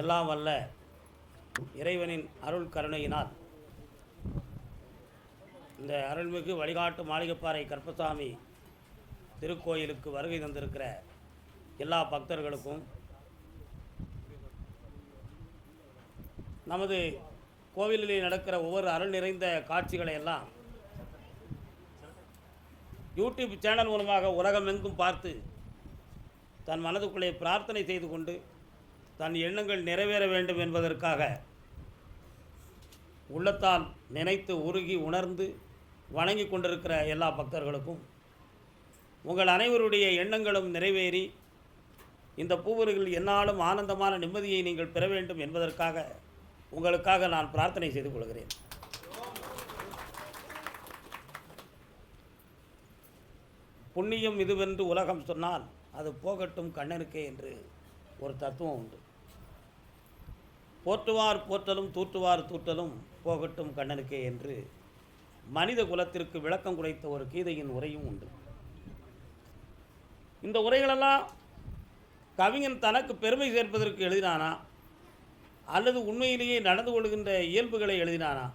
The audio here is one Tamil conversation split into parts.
எல்லாம் வல்ல இறைவனின் அருள் கருணையினால். இந்த அருள்மிகு வழிகாட்டு மாளிகைப்பாறை கற்பசாமி திருக்கோயிலுக்கு வருகை தந்திருக்கிற எல்லா பக்தர்களுக்கும் நமது கோவிலில் நடக்கிற ஒவ்வொரு அருள் நிறைந்த காட்சிகளை எல்லாம் யூடியூப் சேனல் மூலமாக உலகமெங்கும் பார்த்து தன் மனதுக்குள்ளே பிரார்த்தனை செய்து கொண்டு தன் எண்ணங்கள் நிறைவேற வேண்டும் என்பதற்காக உள்ளத்தால் நினைத்து உருகி உணர்ந்து வணங்கி கொண்டிருக்கிற எல்லா பக்தர்களுக்கும் உங்கள் அனைவருடைய எண்ணங்களும் நிறைவேறி இந்த பூவர்கள் என்னாலும் ஆனந்தமான நிம்மதியை நீங்கள் பெற வேண்டும் என்பதற்காக உங்களுக்காக நான் பிரார்த்தனை செய்து கொள்கிறேன். புண்ணியம் இதுவென்று உலகம் சொன்னால் அது போகட்டும் கண்ணனுக்கே என்று ஒரு தத்துவம் உண்டு. போற்றுவார் போற்றலும் தூற்றுவார் தூற்றலும் போகட்டும் கண்ணனுக்கே என்று மனித குலத்திற்கு விளக்கம் குறைத்த ஒரு கீதையின் உரையும் உண்டு. இந்த உரைகளெல்லாம் கவிஞன் தனக்கு பெருமை சேர்ப்பதற்கு எழுதினானா? அல்லது உண்மையிலேயே நடந்து கொள்கின்ற இயல்புகளை எழுதினானா?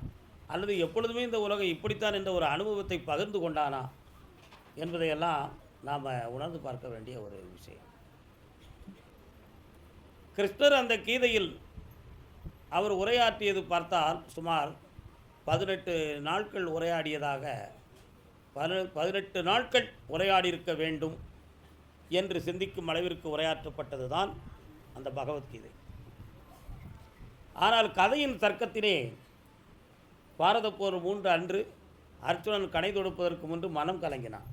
அல்லது எப்பொழுதுமே இந்த உலகம் இப்படித்தான் என்ற ஒரு அனுபவத்தை பகிர்ந்து கொண்டானா? என்பதையெல்லாம் நாம் உணர்ந்து பார்க்க வேண்டிய ஒரு விஷயம். கிருஷ்ணர் அந்த கீதையில் அவர் உரையாற்றியது பார்த்தால் சுமார் பதினெட்டு நாட்கள் உரையாடியதாக பதின பதினெட்டு நாட்கள் உரையாடியிருக்க வேண்டும் என்று சிந்திக்கும் அளவிற்கு உரையாற்றப்பட்டது தான் அந்த பகவத்கீதை. ஆனால் கதையின் தர்க்கத்திலே பாரத போர் மூன்று அன்று அர்ஜுனன் கணை தொடுப்பதற்கு முன்பு மனம் கலங்கினான்.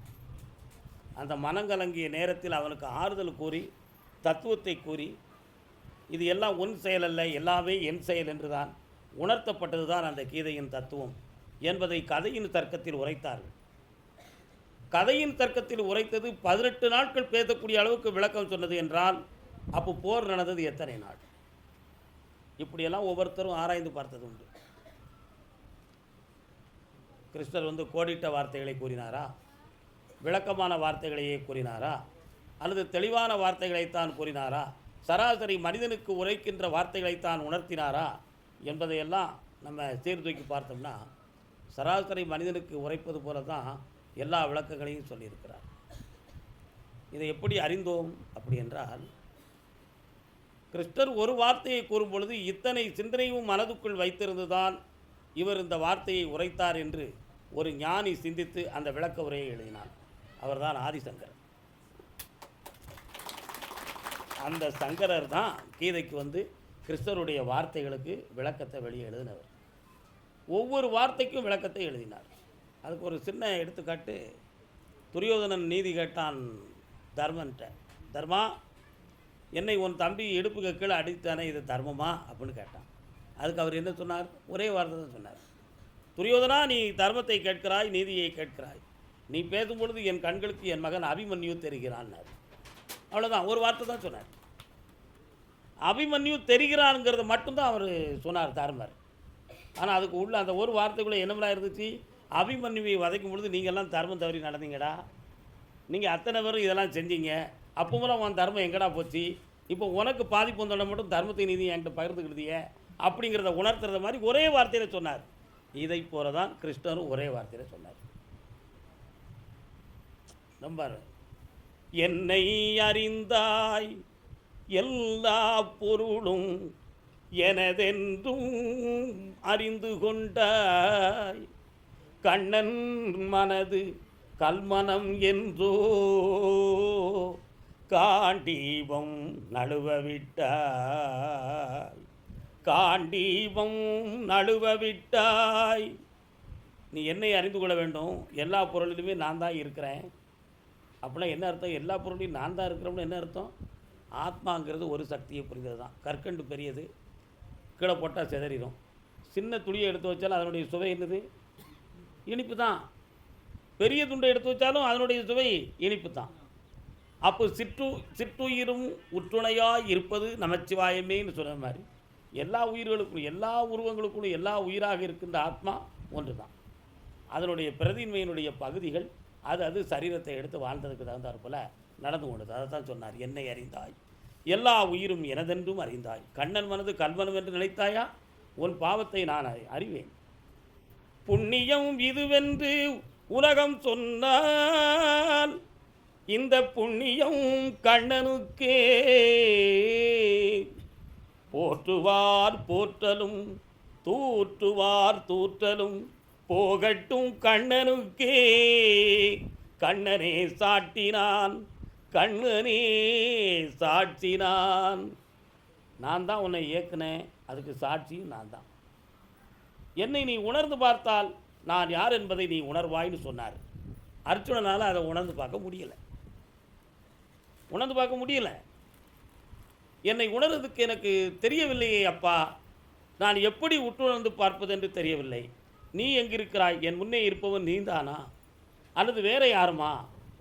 அந்த மனம் கலங்கிய நேரத்தில் அவனுக்கு ஆறுதல் கூறி தத்துவத்தை கூறி இது எல்லாம் உன் செயல் அல்ல எல்லாமே என் செயல் என்றுதான். உணர்த்தப்பட்டது தான் அந்த கீதையின் தத்துவம் என்பதை கதையின் தர்க்கத்தில் உரைத்தார்கள். கதையின் தர்க்கத்தில் உரைத்தது பதினெட்டு நாட்கள் பேசக்கூடிய அளவுக்கு விளக்கம் சொன்னது என்றால் அப்போ போர் நடந்தது எத்தனை நாள்? இப்படியெல்லாம் ஒவ்வொருத்தரும் ஆராய்ந்து பார்த்தது உண்டு. கிருஷ்ணர் வந்து கோடிட்ட வார்த்தைகளை கூறினாரா? விளக்கமான வார்த்தைகளையே கூறினாரா? அல்லது தெளிவான வார்த்தைகளைத்தான் கூறினாரா? சராசரி மனிதனுக்கு உரைக்கின்ற வார்த்தைகளை தான் உணர்த்தினாரா என்பதையெல்லாம் நம்ம சீர்தூக்கி பார்த்தோம்னா சராசரி மனிதனுக்கு உரைப்பது போல தான் எல்லா விளக்கங்களையும் சொல்லியிருக்கிறார். இதை எப்படி அறிந்தோம் அப்படி என்றால் கிருஷ்ணர் ஒரு வார்த்தையை கூறும் பொழுது இத்தனை சிந்தனையும் மனதுக்குள் வைத்திருந்துதான் இவர் இந்த வார்த்தையை உரைத்தார் என்று ஒரு ஞானி சிந்தித்து அந்த விளக்க உரையை எழுதினார். அவர்தான் ஆதிசங்கர். அந்த சங்கரர் தான் கீதைக்கு வந்து கிருஷ்ணருடைய வார்த்தைகளுக்கு விளக்கத்தை வெளியே எழுதினவர். ஒவ்வொரு வார்த்தைக்கும் விளக்கத்தை எழுதினார். அதுக்கு ஒரு சின்ன எடுத்துக்காட்டு துரியோதனன் நீதி கேட்டான் தர்மன்ட்ட. தர்மா என்னை உன் தம்பி இடுப்புக்கு கீழே அடித்தானே இது தர்மமா? அப்படின்னு கேட்டான். அதுக்கு அவர் என்ன சொன்னார்? ஒரே வார்த்தை தான் சொன்னார். துரியோதனா நீ தர்மத்தை கேட்கிறாய் நீதியை கேட்கிறாய். நீ பேசும்பொழுது என் கண்களுக்கு என் மகன் அபிமன்யு தெரிகிறான்னார். அவ்வளோதான் ஒரு வார்த்தை தான் சொன்னார். அபிமன்யு தெரிகிறான்ங்கிறத மட்டும்தான் அவர் சொன்னார் தாருமார் ஆனால் அதுக்கு உள்ள அந்த ஒரு வார்த்தைக்குள்ளே என்னமெல்லாம் இருந்துச்சு? அபிமன்யுவை வதைக்கும் பொழுது நீங்கள்லாம் தர்மம் தவறி நடந்தீங்கடா. நீங்கள் அத்தனை பேரும் இதெல்லாம் செஞ்சீங்க. அப்போமெல்லாம் உன் தர்மம் எங்கடா போச்சு? இப்போ உனக்கு பாதிப்பு வந்தோட மட்டும் தர்மத்தை நீதி என்கிட்ட பகிர்ந்துக்கிட்டீங்க அப்படிங்கிறத உணர்த்துறத மாதிரி ஒரே வார்த்தையில் சொன்னார். இதை போல தான் கிருஷ்ணரும் ஒரே வார்த்தையில் சொன்னார். நம்பார். என்னை அறிந்தாய் எல்லா பொருளும் எனதென்றும் அறிந்து கொண்டாய். கண்ணன் மனது கல்மனம் என்றோ காண்டீபம் நழுவ விட்டாய் காண்டீபம் நழுவ விட்டாய் நீ என்னை அறிந்து கொள்ள வேண்டும். எல்லா பொருளிலுமே நான் தான் இருக்கிறேன். அப்படின்னா என்ன அர்த்தம்? எல்லா பொருளையும் நான் தான் இருக்கிறோம்னு என்ன அர்த்தம்? ஆத்மாங்கிறது ஒரு சக்தியை புரிந்தது தான். கற்கண்டு பெரியது. கீழே போட்டால் சிதறிடும். சின்ன துளியை எடுத்து வச்சாலும் அதனுடைய சுவை என்னது? இனிப்பு தான். பெரிய துண்டை எடுத்து வச்சாலும் அதனுடைய சுவை இனிப்பு தான். அப்போ சிற்று சிற்றுயிரும் உற்றுணையாக இருப்பது நமச்சிவாயமேன்னு சொன்ன மாதிரி எல்லா உயிர்களுக்கும் எல்லா உருவங்களுக்கும் எல்லா உயிராக இருக்கின்ற ஆத்மா ஒன்று தான். அதனுடைய பிரதின்மையினுடைய பகுதிகள் அது அது சரீரத்தை எடுத்து வாழ்ந்ததுக்கு தகுந்தாற்போல் நடந்து கொண்டது. அதை தான் சொன்னார் என்னை அறிந்தாய். எல்லா உயிரும் எனதென்றும் அறிந்தாய். கண்ணன் மனது கல்வனம் என்று நினைத்தாயா? உன் பாவத்தை நான் அறி- அறிவேன். புண்ணியம் இதுவென்று உலகம் சொன்னால் இந்த புண்ணியம் கண்ணனுக்கே போற்றுவார் போற்றலும் தூற்றுவார் தூற்றலும் போகட்டும் கண்ணனுக்கே. கண்ணனே சாட்டினான் கண்ணு நீ சாட்சி நான். நான் தான் உன்னை இயக்குனேன். அதுக்கு சாட்சியும் நான் தான். என்னை நீ உணர்ந்து பார்த்தால் நான் யார் என்பதை நீ உணர்வாய்னு சொன்னார். அர்ஜுனனால் அதை உணர்ந்து பார்க்க முடியலை. உணர்ந்து பார்க்க முடியலை. என்னை உணர்றதுக்கு எனக்கு தெரியவில்லையே அப்பா. நான் எப்படி உற்றுணர்ந்து பார்ப்பது என்று தெரியவில்லை. நீ எங்கிருக்கிறாய்? என் முன்னே இருப்பவன் நீந்தானா அல்லது வேற யாருமா?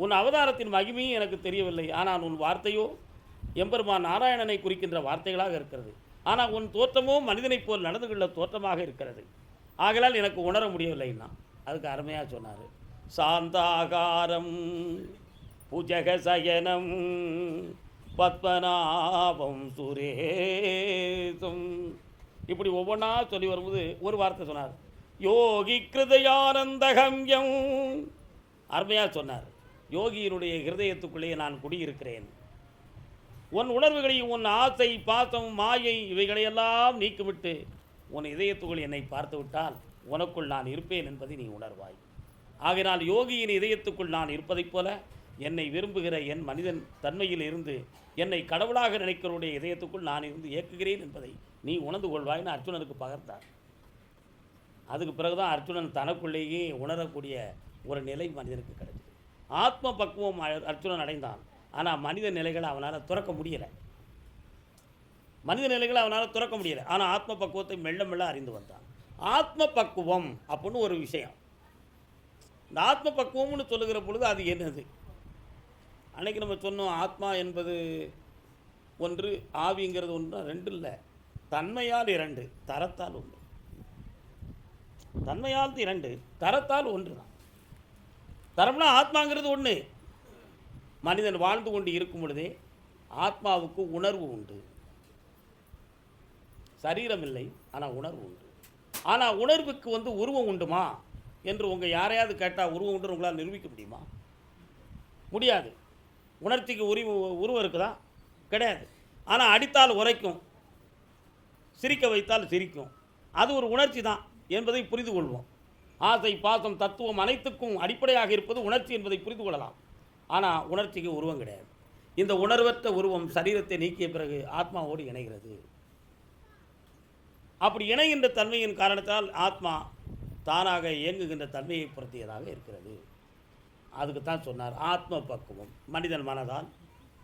உன் அவதாரத்தின் மகிமையும் எனக்கு தெரியவில்லை. ஆனால் உன் வார்த்தையோ எம்பெருமான் நாராயணனை குறிக்கின்ற வார்த்தைகளாக இருக்கிறது. ஆனால் உன் தோற்றமோ மனிதனைப் போல் நடந்து கொள்ள தோற்றமாக இருக்கிறது. ஆகலால் எனக்கு உணர முடியவில்லைன்னா அதுக்கு அருமையாக சொன்னார். சாந்தாகாரம் புஜக சயனம் பத்மநாபம் சுரேசம் இப்படி ஒவ்வொன்றா சொல்லி வரும்போது ஒரு வார்த்தை சொன்னார். யோகி கிருதயானந்தகம்யம். அருமையாக சொன்னார். யோகியினுடைய ஹிருதயத்துக்குள்ளே நான் குடியிருக்கிறேன். உன் உணர்வுகளையும் உன் ஆசை பாசம் மாயை இவைகளையெல்லாம் நீக்கிவிட்டு உன் இதயத்துக்குள் என்னை பார்த்து விட்டால் உனக்குள் நான் இருப்பேன் என்பதை நீ உணர்வாய். ஆகினால் யோகியின் இதயத்துக்குள் நான் இருப்பதைப் போல என்னை விரும்புகிற என் மனிதன் தன்மையில் இருந்து என்னை கடவுளாக நினைக்கிறவருடைய இதயத்துக்குள் நான் இருந்து இயக்குகிறேன் என்பதை நீ உணர்ந்து கொள்வாய்னு அர்ஜுனனுக்கு பகர்ந்தார். அதுக்கு பிறகுதான் அர்ஜுனன் தனக்குள்ளேயே உணரக்கூடிய ஒரு நிலை மனிதனுக்கு கிடைச்சது ஆத்ம பக்குவம் அர்ஜுனன் அடைந்தான். ஆனால் மனித நிலைகளை அவனால் துறக்க முடியலை. மனித நிலைகளை அவனால் துறக்க முடியலை. ஆனால் ஆத்ம பக்குவத்தை மெல்ல மெல்ல அறிந்து வந்தான். ஆத்ம பக்குவம் அப்படின்னு ஒரு விஷயம். இந்த ஆத்ம பக்குவம்னு சொல்லுகிற பொழுது அது என்னது? அன்னைக்கு நம்ம சொன்னோம் ஆத்மா என்பது ஒன்று ஆவிங்கிறது ஒன்று ரெண்டு இல்லை. தன்மையால் இரண்டு தரத்தால் ஒன்று. தன்மையால் இரண்டு தரத்தால் ஒன்று தான். தர்மம்னா ஆத்மாங்கிறது ஒன்று மனிதன் வாழ்ந்து கொண்டு இருக்கும் பொழுதே ஆத்மாவுக்கு உணர்வு உண்டு. சரீரம் இல்லை ஆனால் உணர்வு உண்டு. ஆனால் உணர்வுக்கு வந்து உருவம் உண்டுமா? என்று உங்கள் யாரையாவது கேட்டால் உருவம் உண்டு உங்களால் நிரூபிக்க முடியுமா? முடியாது. உணர்ச்சிக்கு உரிவு உருவம் இருக்குதா? கிடையாது. ஆனால் அடித்தால் உரைக்கும். சிரிக்க வைத்தால் சிரிக்கும். அது ஒரு உணர்ச்சி தான் என்பதை புரிந்து கொள்வோம். ஆசை பாசம் தத்துவம் அனைத்துக்கும் அடிப்படையாக இருப்பது உணர்ச்சி என்பதை புரிந்து கொள்ளலாம். ஆனால் உணர்ச்சிக்கு உருவம் கிடையாது. இந்த உணர்வற்ற உருவம் சரீரத்தை நீக்கிய பிறகு ஆத்மாவோடு இணைகிறது. அப்படி இணைகின்ற தன்மையின் காரணத்தால் ஆத்மா தானாக இயங்குகின்ற தன்மையை பொருத்தியதாக இருக்கிறது. அதுக்கு தான் சொன்னார் ஆத்ம பக்குவம். மனிதன் மனதால்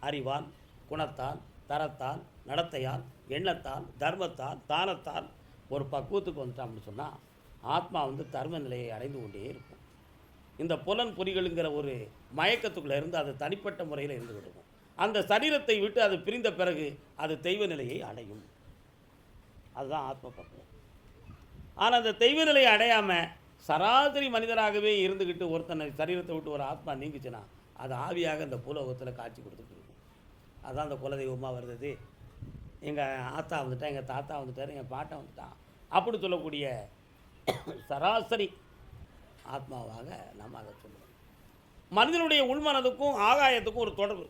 அறிவால் குணத்தால் தரத்தால் நடத்தையால் எண்ணத்தால் தர்மத்தால் தானத்தால் ஒரு பக்குவத்துக்கு வந்துட்டான்னு சொன்னால் ஆத்மா வந்து தர்ம நிலையை அடைந்து கொண்டே இருக்கும். இந்த புலன் பொறிகளுங்கிற ஒரு மயக்கத்துக்குள்ளே இருந்து அது தனிப்பட்ட முறையில் இருந்து விடுவோம் அந்த சரீரத்தை விட்டு அது பிரிந்த பிறகு அது தெய்வ நிலையை அடையும். அதுதான் ஆத்ம பக்குவம் ஆனால் அந்த தெய்வ நிலையை அடையாமல் சராசரி மனிதராகவே இருந்துக்கிட்டு ஒருத்தனை சரீரத்தை விட்டு ஒரு ஆத்மா நீங்கிச்சுன்னா அது ஆவியாக இந்த பூலோகத்தில் காட்சி கொடுத்துட்டு இருக்கும். அதுதான் அந்த குலதெய்வமாக வருது. எங்கள் ஆத்தா வந்துட்டா எங்கள் தாத்தா வந்துட்டார் எங்கள் பாட்டை வந்துட்டான் அப்படி சொல்லக்கூடிய சராசரி ஆத்மாவாக நாம் அதை சொல்லுவோம் மனிதனுடைய உள்மனதுக்கும் ஆகாயத்துக்கும் ஒரு தொடர்பு.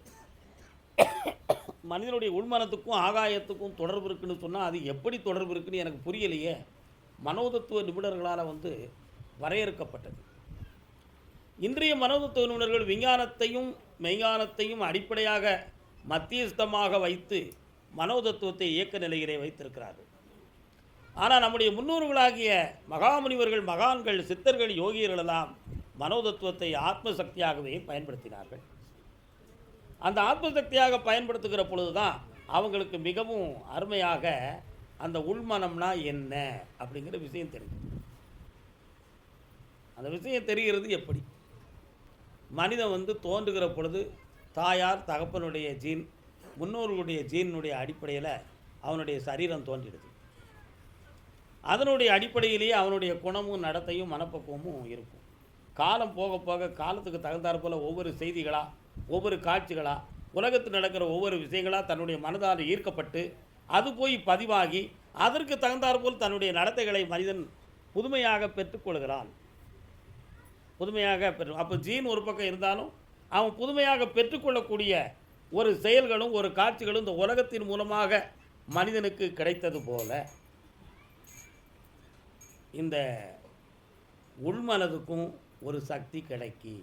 மனிதனுடைய உள்மனத்துக்கும் ஆகாயத்துக்கும் தொடர்பு இருக்குன்னு சொன்னால் அது எப்படி தொடர்பு இருக்குன்னு எனக்கு புரியலையே. மனோதத்துவ நிபுணர்களால் வந்து வரையறுக்கப்பட்டது. இன்றைய மனோதத்துவ நிபுணர்கள் விஞ்ஞானத்தையும் மெய்ஞானத்தையும் அடிப்படையாக மத்தியஸ்தமாக வைத்து மனோதத்துவத்தை இயக்க நிலையிலே வைத்திருக்கிறார்கள். ஆனால் நம்முடைய முன்னோர்களாகிய மகாமுனிவர்கள் மகான்கள் சித்தர்கள் யோகியர்கள் எல்லாம் மனோதத்துவத்தை ஆத்மசக்தியாகவே பயன்படுத்தினார்கள். அந்த ஆத்மசக்தியாக பயன்படுத்துகிற பொழுது தான் அவங்களுக்கு மிகவும் அருமையாக அந்த உள்மனம்னா என்ன அப்படிங்கிற விஷயம் தெரியும் அந்த விஷயம் தெரிகிறது எப்படி? மனிதன் வந்து தோன்றுகிற பொழுது தாயார் தகப்பனுடைய ஜீன் முன்னோர்களுடைய ஜீனுடைய அடிப்படையில் அவனுடைய சரீரம் தோன்றிடுது. அதனுடைய அடிப்படையிலேயே அவனுடைய குணமும் நடத்தையும் மனப்பக்குவமும் இருக்கும். காலம் போக போக காலத்துக்கு தகுந்தாற் போல் ஒவ்வொரு செய்திகளாக ஒவ்வொரு காட்சிகளாக உலகத்தில் நடக்கிற ஒவ்வொரு விஷயங்களாக தன்னுடைய மனதால் ஈர்க்கப்பட்டு அது போய் பதிவாகி அதற்கு தகுந்தாற்போல் தன்னுடைய நடத்தைகளை மனிதன் புதுமையாக பெற்றுக்கொள்கிறான் புதுமையாக பெற்று அப்போ ஜீன் ஒரு பக்கம் இருந்தாலும் அவன் புதுமையாக பெற்றுக்கொள்ளக்கூடிய ஒரு செயல்களும் ஒரு காட்சிகளும் இந்த உலகத்தின் மூலமாக மனிதனுக்கு கிடைத்தது போல. இந்த உள்மனதுக்கும் ஒரு சக்தி கிடைக்கி.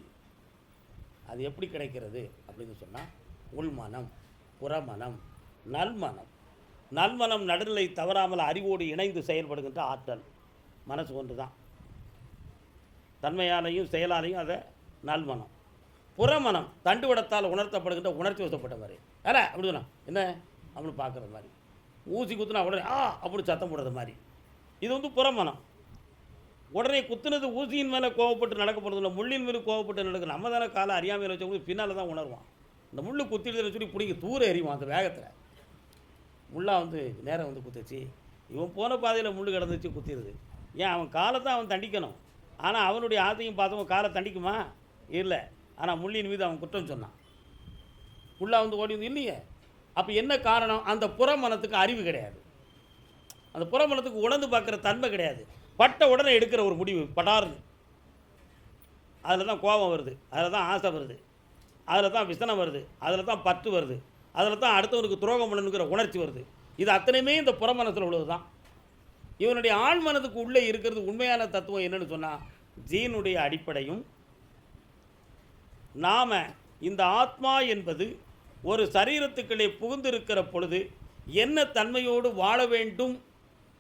அது எப்படி கிடைக்கிறது அப்படின்னு சொன்னால் உள்மனம் புறமனம் நல்மனம். நல்மனம் நடுநிலை தவறாமல் அறிவோடு இணைந்து செயல்படுகின்ற ஆற்றல். மனசு ஒன்று தான் தன்மையாலையும் செயலாலையும் அதை நல்மனம். புறமனம் தண்டுவடத்தால் உணர்த்தப்படுகின்ற உணர்ச்சி வசப்பட்ட மாதிரி வேற அப்படி சொன்னா என்ன? அப்படின்னு பார்க்குற மாதிரி. ஊசி குத்துனா உடனே ஆ அப்படி சத்தம் போடுறது மாதிரி. இது வந்து புறமனம். உடனே குத்துனது ஊசியின் மேலே கோவப்பட்டு நடக்க போகிறது இல்லை முள்ளின் மேலே கோவப்பட்டு நடக்கும் நம்ம தானே காலை அறியாமையில் வச்சவங்க பின்னால் தான் உணர்வான் இந்த முள்ளு குத்திடுதுன்னு சொல்லி பிடிங்க தூர எறிவான் அந்த வேகத்தில். முள்ளாக வந்து நேரம் வந்து குத்துச்சு. இவன் போன பாதையில் முள்ளு கிடந்துச்சு குத்திடுது. ஏன் அவன் காலை தான் அவன் தண்டிக்கணும்? ஆனால் அவனுடைய ஆத்தையும் பார்த்தவன் காலை தண்டிக்குமா? இல்லை. ஆனால் முள்ளின் மீது அவன் குற்றம் சொன்னான். முள்ளாக வந்து ஓடி வந்து இல்லையே. அப்போ என்ன காரணம்? அந்த புறமனத்துக்கு அறிவு கிடையாது. அந்த புறமனத்துக்கு உணர்ந்து பார்க்குற தன்மை கிடையாது. பட்ட உடனே எடுக்கிற ஒரு முடிவு படார்னு அதில் தான் கோபம் வருது அதில் தான் ஆசை வருது அதில் தான் விசனம் வருது அதில் தான் பற்று வருது அதில் தான் அடுத்தவனுக்கு துரோகம் பண்ணணுங்கிற உணர்ச்சி வருது. இது அத்தனையுமே இந்த புறமனத்தில் உள்ளது தான் இவனுடைய ஆழ் மனதுக்கு உள்ளே இருக்கிறது உண்மையான தத்துவம் என்னன்னு சொன்னால் ஜீனுடைய அடிப்படையும் நாம் இந்த ஆத்மா என்பது ஒரு சரீரத்துக்களே புகுந்திருக்கிற பொழுது என்ன தன்மையோடு வாழ வேண்டும்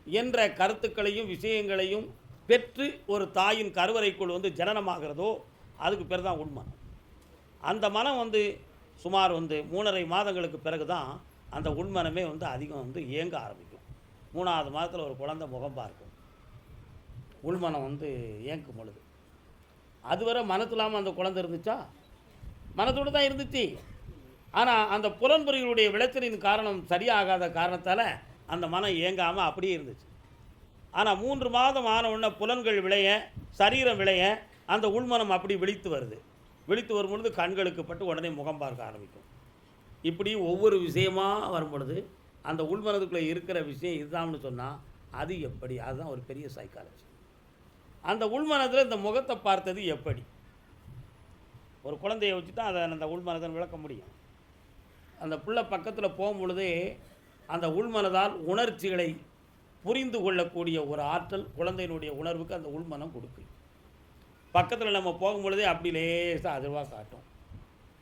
என்ற கருத்துக்களையும் விஷயங்களையும் பெற்று ஒரு தாயின் கருவறைக்குள் வந்து ஜனனமாகிறதோ அதுக்கு பேர் தான் உண்மனம் அந்த மனம் வந்து சுமார் வந்து மூணரை மாதங்களுக்கு பிறகு தான் அந்த உண்மனமே வந்து அதிகம் வந்து இயங்க ஆரம்பிக்கும். மூணாவது மாதத்தில் ஒரு குழந்தை முகம் பார்க்கும். உள்மனம் வந்து இயங்கும் பொழுது. அதுவரை மனத்தில்லாமல் அந்த குழந்தை இருந்துச்சா? மனத்தோடு தான் இருந்துச்சு. ஆனால் அந்த புலன்புரிகளுடைய விளைச்சலின் காரணம் சரியாகாத காரணத்தால் அந்த மனம் இயங்காமல் அப்படியே இருந்துச்சு. ஆனால் மூன்று மாதம் ஆன உடனே புலன்கள் விளைய சரீரம் விளைய அந்த உள்மனம் அப்படி விழித்து வருது. விழித்து வரும் பொழுது கண்களுக்கு பட்டு உடனே முகம் பார்க்க ஆரம்பிக்கும். இப்படி ஒவ்வொரு விஷயமாக வரும் பொழுது அந்த உள்மனதுக்குள்ளே இருக்கிற விஷயம் இதுதான்னு சொன்னால் அது எப்படி? அதுதான் ஒரு பெரிய சைக்காலஜி அந்த உள்மனத்தில் இந்த முகத்தை பார்த்தது எப்படி? ஒரு குழந்தைய வச்சு தான் அதை அந்த உள்மனதை விளக்க முடியும். அந்த பிள்ளை பக்கத்தில் போகும் பொழுதே அந்த உள்மனதால் உணர்ச்சிகளை புரிந்து கொள்ளக்கூடிய ஒரு ஆற்றல் குழந்தையினுடைய உணர்வுக்கு அந்த உள்மனம் கொடுக்கு பக்கத்தில் நம்ம போகும்பொழுதே அப்படி லேசாக அதிர்வாக காட்டும்.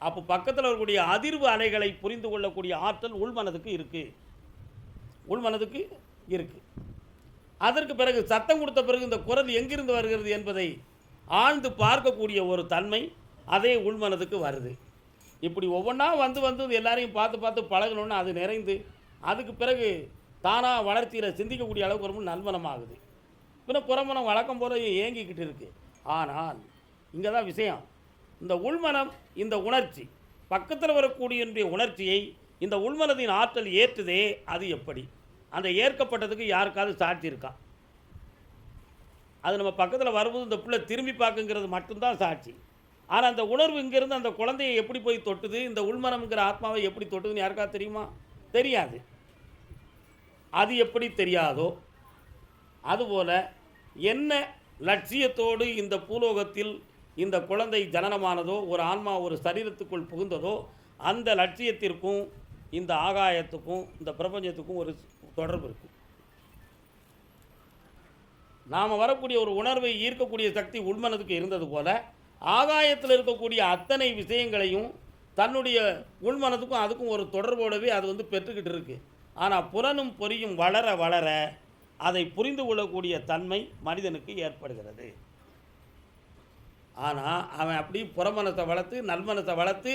அப்போ பக்கத்தில் இருக்கக்கூடிய அதிர்வு அலைகளை புரிந்து கொள்ளக்கூடிய ஆற்றல் உள்மனதுக்கு இருக்குது உள்மனதுக்கு இருக்குது அதற்கு பிறகு சத்தம் கொடுத்த பிறகு இந்த குரல் எங்கிருந்து வருகிறது என்பதை ஆழ்ந்து பார்க்கக்கூடிய ஒரு தன்மை அதே உள்மனதுக்கு வருது. இப்படி ஒவ்வொன்றா வந்து வந்து எல்லாரையும் பார்த்து பார்த்து பழகணுன்னு அது நிறைந்து அதுக்கு பிறகு தானாக வளர்ச்சியில் சிந்திக்கக்கூடிய அளவுக்கு ரொம்ப நல்மனமாகுது பின்ன புறமனம் வழக்கம் போல ஏங்கிக்கிட்டு இருக்குது ஆனால் இங்கே தான் விஷயம். இந்த உள்மனம் இந்த உணர்ச்சி பக்கத்தில் வரக்கூடிய உணர்ச்சியை இந்த உள்மனதின் ஆற்றல் ஏற்றுதே அது எப்படி? அந்த ஏற்கப்பட்டதுக்கு யாருக்காவது சாட்சி இருக்கா? அது நம்ம பக்கத்தில் வரும்போது இந்த பிள்ளை திரும்பி பார்க்குங்கிறது மட்டும்தான் சாட்சி. ஆனால் அந்த உணர்வு இங்கேருந்து அந்த குழந்தையை எப்படி போய் தொட்டுது? இந்த உள்மனம்ங்கிற ஆத்மாவை எப்படி தொட்டுதுன்னு யாருக்காவது தெரியுமா? தெரியாது. அது எப்படி தெரியாதோ அதுபோல என்ன லட்சியத்தோடு இந்த பூலோகத்தில் இந்த குழந்தை ஜனனமானதோ ஒரு ஆன்மா ஒரு சரீரத்துக்குள் புகுந்ததோ அந்த லட்சியத்திற்கும் இந்த ஆகாயத்துக்கும் இந்த பிரபஞ்சத்துக்கும் ஒரு தொடர்பு இருக்கும். நாம் வரக்கூடிய ஒரு உணர்வை ஈர்க்கக்கூடிய சக்தி உள்மனதுக்கு இருந்தது போல ஆகாயத்தில் இருக்கக்கூடிய அத்தனை விஷயங்களையும் தன்னுடைய உள்மனத்துக்கும் அதுக்கும் ஒரு தொடர்போடவே அது வந்து பெற்றுக்கிட்டு இருக்குது ஆனால் புலனும் பொறியும் வளர வளர அதை புரிந்து கொள்ளக்கூடிய தன்மை மனிதனுக்கு ஏற்படுகிறது. ஆனால் அவன் அப்படி புறமனத்தை வளர்த்து நல்மனத்தை வளர்த்து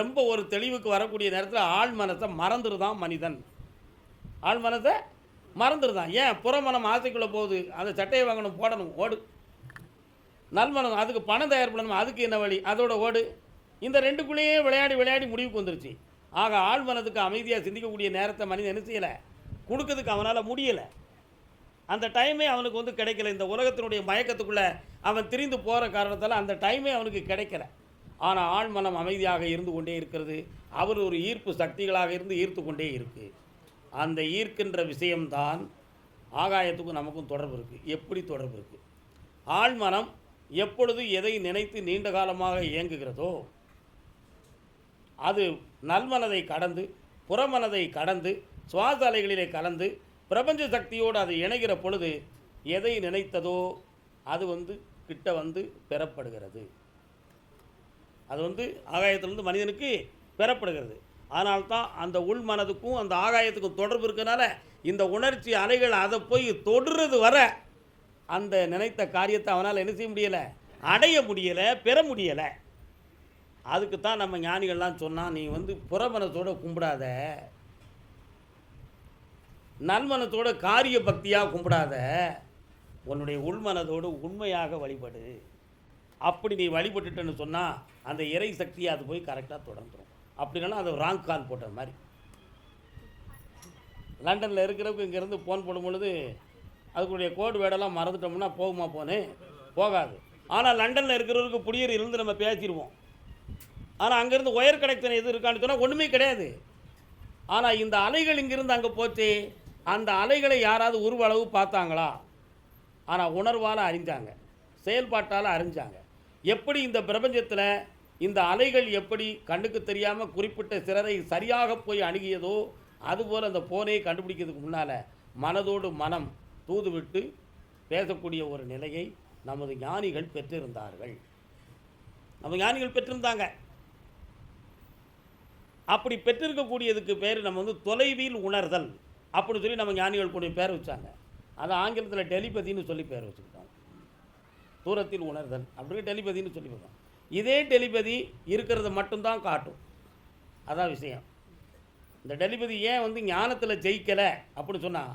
ரொம்ப ஒரு தெளிவுக்கு வரக்கூடிய நேரத்தில் ஆழ் மனத்தை மறந்துடுதான் மனிதன். ஆழ் மனத்தை மறந்துடுதான். ஏன்? புறமனம் ஆசைக்குள்ளே போகுது. அந்த சட்டையை வாங்கணும் போடணும் ஓடு. நல்மனம் அதுக்கு பணம் தயார் பண்ணணும்? அதுக்கு என்ன வழி? அதோட ஓடு. இந்த ரெண்டுக்குள்ளேயே விளையாடி விளையாடி முடிவுக்கு வந்துருச்சு. ஆக ஆள் மனதுக்கு அமைதியாக சிந்திக்கக்கூடிய நேரத்தை மனிதன் என்ன செய்யலை? கொடுக்கறதுக்கு அவனால் முடியலை. அந்த டைமே அவனுக்கு வந்து கிடைக்கல. இந்த உலகத்தினுடைய மயக்கத்துக்குள்ளே அவன் திரிந்து போகிற காரணத்தால் அந்த டைமே அவனுக்கு கிடைக்கல. ஆனால் ஆழ்மனம் அமைதியாக இருந்து கொண்டே இருக்கிறது. அவர் ஒரு ஈர்ப்பு சக்திகளாக இருந்து ஈர்த்து கொண்டே இருக்குது அந்த ஈர்க்கின்ற விஷயம்தான் ஆகாயத்துக்கும் நமக்கும் தொடர்பு இருக்குது எப்படி தொடர்பு இருக்குது ஆழ்மனம் எப்பொழுது எதை நினைத்து நீண்ட காலமாக இயங்குகிறதோ அது நல்மனதை கடந்து புறமனதை கடந்து சுவாச அலைகளிலே கலந்து பிரபஞ்ச சக்தியோடு அது இணைகிற பொழுது எதை நினைத்ததோ அது வந்து கிட்ட வந்து பெறப்படுகிறது. அது வந்து ஆகாயத்திலிருந்து மனிதனுக்கு பெறப்படுகிறது. அதனால்தான் அந்த உள் மனதுக்கும் அந்த ஆகாயத்துக்கும் தொடர்பு இருக்கிறனால இந்த உணர்ச்சி அலைகள் அதை போய் தொடுறது வர அந்த நினைத்த காரியத்தை அவனால் என்ன செய்ய முடியலை? அடைய முடியலை பெற முடியலை. அதுக்கு தான் நம்ம ஞானிகள்லாம் சொன்னால் நீ வந்து புறமனத்தோடு கும்பிடாத. நன்மனத்தோட காரிய பக்தியாக கும்பிடாத. உன்னுடைய உள்மனதோடு உண்மையாக வழிபடு. அப்படி நீ வழிபட்டுட்டேன்னு சொன்னால் அந்த இறை சக்தியை அது போய் கரெக்டாக தொடர்ந்துடும் அப்படின்னா அது ராங் கால் போட்ட மாதிரி. லண்டனில் இருக்கிறவங்க இங்கேருந்து ஃபோன் போடும் பொழுது அதுக்குடைய கோடு வேடெல்லாம் மறந்துட்டோம்னா போகுமா போனே போகாது. ஆனால் லண்டனில் இருக்கிறவருக்கு புடியர் இருந்து நம்ம பேசிடுவோம் ஆனால் அங்கேருந்து ஒயர் கனெக்ஷன் எது இருக்கான்னு சொன்னால் ஒன்றுமே கிடையாது. ஆனால் இந்த அலைகள் இங்கிருந்து அங்கே போச்சு அந்த அலைகளை யாராவது உருவளவு பார்த்தாங்களா? ஆனால் உணர்வால் அறிஞ்சாங்க செயல்பாட்டால் அறிஞ்சாங்க. எப்படி இந்த பிரபஞ்சத்தில் இந்த அலைகள் எப்படி கண்ணுக்கு தெரியாமல் குறிப்பிட்ட சிறரை சரியாக போய் அணுகியதோ அதுபோல் அந்த போனை கண்டுபிடிக்கிறதுக்கு முன்னால் மனதோடு மனம் தூதுவிட்டு பேசக்கூடிய ஒரு நிலையை நமது ஞானிகள் பெற்றிருந்தார்கள். நம்ம ஞானிகள் பெற்றிருந்தாங்க. அப்படி பெற்றிருக்கக்கூடியதுக்கு பேர் நம்ம வந்து தொலைவில் உணர்தல் அப்படின்னு சொல்லி நம்ம ஞானிகள் கூடிய பேர் வச்சாங்க. அது ஆங்கிலத்தில் டெலிபதின்னு சொல்லி பேர் வச்சுக்கிட்டோம் தூரத்தில் உணர்தல் அப்படின்னு டெலிபதின்னு சொல்லி போட்டோம் இதே டெலிபதி இருக்கிறத மட்டும்தான் காட்டும். அதான் விஷயம். இந்த டெலிபதி ஏன் வந்து ஞானத்தில் ஜெயிக்கலை அப்படின்னு சொன்னால்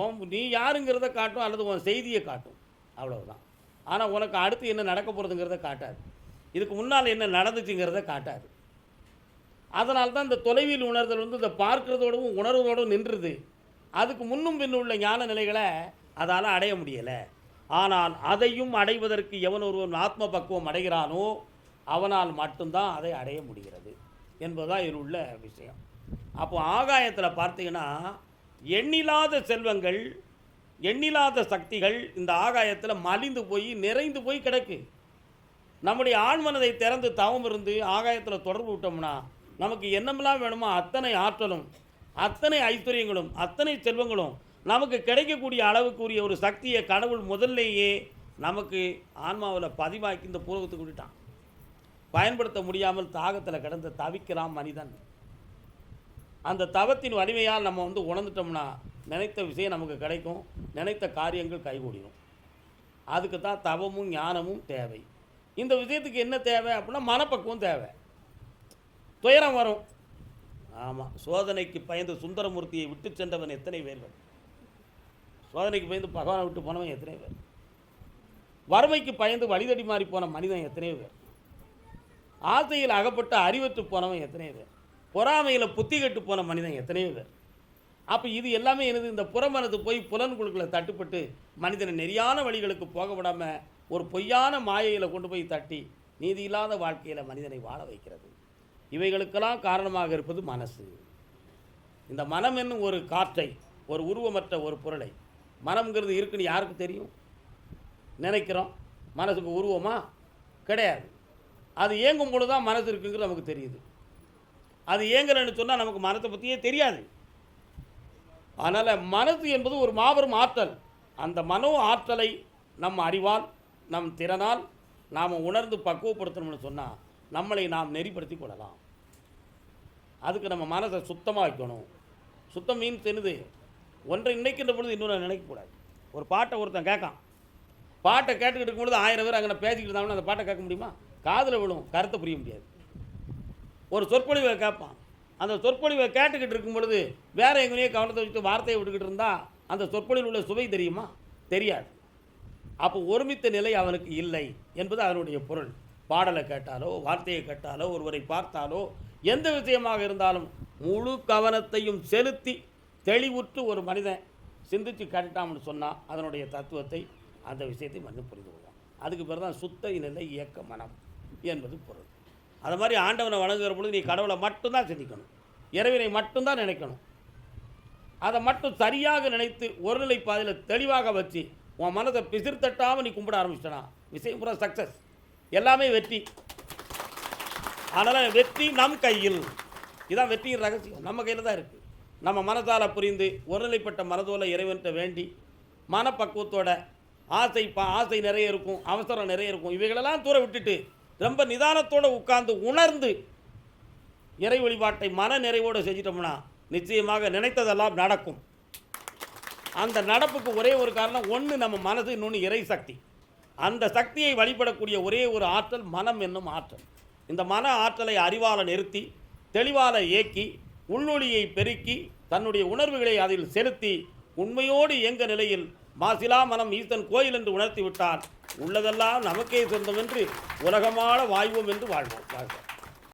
உன் நீ யாருங்கிறத காட்டும் அல்லது உன் செய்தியை காட்டும். அவ்வளவுதான். ஆனால் உனக்கு அடுத்து என்ன நடக்க போகிறதுங்கிறத காட்டாது. இதுக்கு முன்னால் என்ன நடந்துச்சுங்கிறத காட்டாது. அதனால தான் இந்த தொலைவில் உணர்தல் வந்து இந்த பார்க்கிறதோடவும் உணர்வதோடும் நின்றுது. அதுக்கு முன்னும் பின்னும் உள்ள ஞான நிலைகளை அதால் அடைய முடியலை. ஆனால் அதையும் அடைவதற்கு எவன் ஒருவன் ஆத்ம பக்குவம் அடைகிறானோ அவனால் மட்டும்தான் அதை அடைய முடிகிறது என்பதுதான் இதில் உள்ள விஷயம். அப்போ ஆகாயத்தில் பார்த்தீங்கன்னா எண்ணிலாத செல்வங்கள் எண்ணிலாத சக்திகள் இந்த ஆகாயத்தில் மலிந்து போய் நிறைந்து போய் கிடக்கு. நம்முடைய ஆண்மனதை திறந்து தவம் இருந்து ஆகாயத்தில் தொடர்பு விட்டோம்னா நமக்கு என்னமெல்லாம் வேணுமோ அத்தனை ஆற்றலும் அத்தனை ஐஸ்வர்யங்களும் அத்தனை செல்வங்களும் நமக்கு கிடைக்கக்கூடிய அளவுக்குரிய ஒரு சக்தியை கடவுள் முதல்லேயே நமக்கு ஆன்மாவில் பதிவாக்கி இந்த பூர்வத்துக்கு விட்டான் பயன்படுத்த முடியாமல் தாகத்தில் கிடந்த தவிக்கிறான் மனிதன். அந்த தவத்தின் வலிமையால் நம்ம வந்து உணர்ந்துட்டோம்னா நினைத்த விஷயம் நமக்கு கிடைக்கும் நினைத்த காரியங்கள் கைகூடிடும் அதுக்கு தான் தவமும் ஞானமும் தேவை. இந்த விஷயத்துக்கு என்ன தேவை அப்படின்னா மனப்பக்குவம் தேவை. துயரம் வரும். ஆமாம் சோதனைக்கு பயந்து சுந்தரமூர்த்தியை விட்டு சென்றவன் எத்தனை பேர்கள்? சோதனைக்கு பயந்து பகவானை விட்டு போனவன் எத்தனை பேர்? வறுமைக்கு பயந்து வழிதடி மாறி போன மனிதன் எத்தனை பேர்? ஆசையில் அகப்பட்டு அறிவற்று போனவன் எத்தனை பேர்? பொறாமையில் புத்தி கெட்டு போன மனிதன் எத்தனையோ பேர்? அப்போ இது எல்லாமே எனது இந்த புறமனது போய் புலன்குழுக்களை தட்டுப்பட்டு மனிதனை நெறியான வழிகளுக்கு போக விடாமல் ஒரு பொய்யான மாயையில் கொண்டு போய் தட்டி நீதி இல்லாத வாழ்க்கையில் மனிதனை வாழ வைக்கிறது. இவைகளுக்கெல்லாம் காரணமாக இருப்பது மனசு. இந்த மனம் என்னும் ஒரு காற்றை ஒரு உருவமற்ற ஒரு பொருளை மனம்ங்கிறது இருக்குன்னு யாருக்கு தெரியும்? நினைக்கிறோம். மனசுக்கு உருவமா? கிடையாது. அது இயங்கும் பொழுது தான் மனசு இருக்குங்கிறது நமக்கு தெரியுது. அது இயங்கலைன்னு சொன்னால் நமக்கு மனத்தை பற்றியே தெரியாது. அதனால் மனசு என்பது ஒரு மாபெரும் ஆற்றல். அந்த மனோ ஆற்றலை நம் அறிவால் நம் திறனால் நாம் உணர்ந்து பக்குவப்படுத்தணும்னு சொன்னால் நம்மளை நாம் நெறிப்படுத்தி கொள்ளலாம். அதுக்கு நம்ம மனசை சுத்தமாக வைக்கணும். சுத்தம் மீன்ஸ் என்னது? ஒன்றை நினைக்கின்ற பொழுது இன்னொன்று நினைக்கக்கூடாது. ஒரு பாட்டை ஒருத்தன் கேட்கான். பாட்டை கேட்டுக்கிட்டு இருக்கும் பொழுது ஆயிரம் பேர் அங்கே பேசிக்கிட்டு இருந்தாங்கன்னா அந்த பாட்டை கேட்க முடியுமா? காதில் விழும் கருத்தை புரிய முடியாது. ஒரு சொற்பொழிவை கேட்பான். அந்த சொற்பொழிவை கேட்டுக்கிட்டு இருக்கும் பொழுது வேறு எங்கேயோ கவனத்தை வச்சுட்டு வார்த்தையை விட்டுக்கிட்டு இருந்தால் அந்த சொற்பொழிவில் உள்ள சுவை தெரியுமா? தெரியாது. அப்போ ஒருமித்த நிலை அவனுக்கு இல்லை என்பது அதனுடைய பொருள். பாடலை கேட்டாலோ வார்த்தையை கேட்டாலோ ஒருவரை பார்த்தாலோ எந்த விஷயமாக இருந்தாலும் முழு கவனத்தையும் செலுத்தி தெளிவுற்று ஒரு மனிதன் சிந்தித்து கேட்டான்னு சொன்னால் அதனுடைய தத்துவத்தை அந்த விஷயத்தை மனிதன் புரிந்து கொள்வான். அதுக்கு பிறகு தான் சுத்த நிலை இயக்க மனம் என்பது பொருள். அது மாதிரி ஆண்டவனை வணங்குகிற பொழுது நீ கடவுளை மட்டும்தான் சிந்திக்கணும். இறைவனை மட்டும்தான் நினைக்கணும். அதை மட்டும் சரியாக நினைத்து ஒருநிலை பாதையில் தெளிவாக வச்சு உன் மனதை பிசிர்த்தட்டாமல் நீ கும்பிட ஆரம்பிச்சிட்டனா. விஷயம் பூரா சக்ஸஸ் எல்லாமே வெற்றி. அதனால் வெற்றி நம் கையில். இதான் வெற்றியின் ரகசியம். நம்ம கையில் தான் இருக்குது நம்ம மனதால் புரிந்து ஒருநிலைப்பட்ட மனதோல இறைவன்கிட்ட வேண்டி மனப்பக்குவத்தோட ஆசை பா ஆசை நிறைய இருக்கும் அவசரம் நிறைய இருக்கும். இவைகளெல்லாம் தூர விட்டுட்டு ரொம்ப நிதானத்தோடு உட்கார்ந்து உணர்ந்து இறை வழிபாட்டை மன நிறைவோடு செஞ்சிட்டோம்னா நிச்சயமாக நினைத்ததெல்லாம் நடக்கும். அந்த நடப்புக்கு ஒரே ஒரு காரணம் ஒன்று நம்ம மனது இன்னொன்று இறை சக்தி. அந்த சக்தியை வழிபடக்கூடிய ஒரே ஒரு ஆற்றல் மனம் என்னும் ஆற்றல். இந்த மன ஆற்றலை அறிவால நிறுத்தி தெளிவால இயக்கி உள்ளொளியை பெருக்கி தன்னுடைய உணர்வுகளை அதில் செலுத்தி உண்மையோடு இயங்க நிலையில் மாசிலா மனம் ஈசன் கோயில் என்று உணர்த்தி விட்டார் உள்ளதெல்லாம் நமக்கே சொந்தம் என்று உலகமான வாழ்வோம் என்று வாழ்வோம். வாழ்வோம்